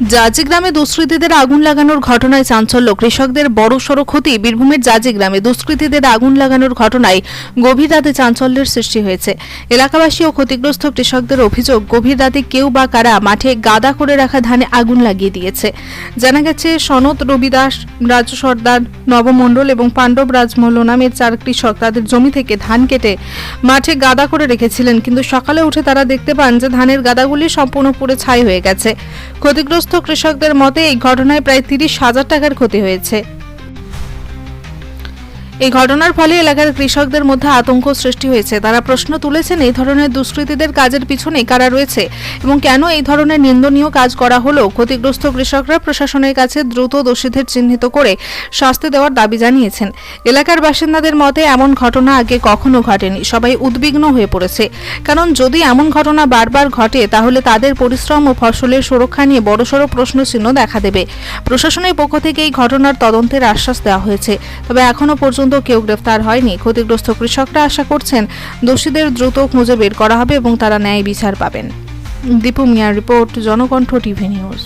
জাজি গ্রামে দুষ্কৃতীদের আগুন লাগানোর ঘটনায় চাঞ্চল্য। কৃষকদের বড়সড় ক্ষতি। বীরভূমের জাজি গ্রামে দুষ্কৃতীদের আগুন লাগানোর ঘটনায় গভীর রাতে চাঞ্চল্যের সৃষ্টি হয়েছে। এলাকাবাসী ও ক্ষতিগ্রস্ত কৃষকদের অভিযোগ, গভীর রাতে কেউ বা কারা মাঠে গাদা করে রাখা ধানে আগুন লাগিয়ে দিয়েছে। জানা গেছে, সনদ রবিদাস, রাজু সর্দার, নবমণ্ডল এবং পাণ্ডব রাজমল্ল নামের চার কৃষক তাদের জমি থেকে ধান কেটে মাঠে গাদা করে রেখেছিলেন। কিন্তু সকালে উঠে তারা দেখতে পান যে ধানের গাদাগুলি সম্পূর্ণ পুড়ে ছাই হয়ে গেছে। ক্ষতিগ্রস্ত কৃষকদের মতে এই ঘটনায় প্রায় তিরিশ হাজার টাকার ক্ষতি হয়েছে। এই ঘটনার ফলে এলাকার কৃষকদের মধ্যে আতঙ্ক সৃষ্টি হয়েছে। তারা প্রশ্ন তুলেছেন, এই ধরনের দুষ্কৃতীদের কাজের পিছনে কারা রয়েছে এবং কেন এই ধরনের নিন্দনীয় কাজ করা হলো? ক্ষতিগ্রস্ত কৃষকরা প্রশাসনের কাছে দ্রুত দোষীদের চিহ্নিত করে শাস্তি দেওয়ার দাবি জানিয়েছেন। এলাকার বাসিন্দাদের মতে, এমন ঘটনা আগে কখনো ঘটেনি। সবাই উদ্বিগ্ন হয়ে পড়েছে। কারণ যদি এমন ঘটনা বারবার ঘটে, তাহলে তাদের পরিশ্রম ও ফসলের সুরক্ষা নিয়ে বড়সড় প্রশ্নচিহ্ন দেখা দেবে। প্রশাসনের পক্ষ থেকে এই ঘটনার তদন্তের আশ্বাস দেওয়া হয়েছে। তবে এখনও পর্যন্ত কেউ গ্রেফতার হয়নি। ক্ষতিগ্রস্ত কৃষকরা আশা করছেন দোষীদের দ্রুত খুঁজে বের করা হবে এবং তারা ন্যায় বিচার পাবেন। দীপু মিয়ার রিপোর্ট, জনকণ্ঠ টিভি নিউজ।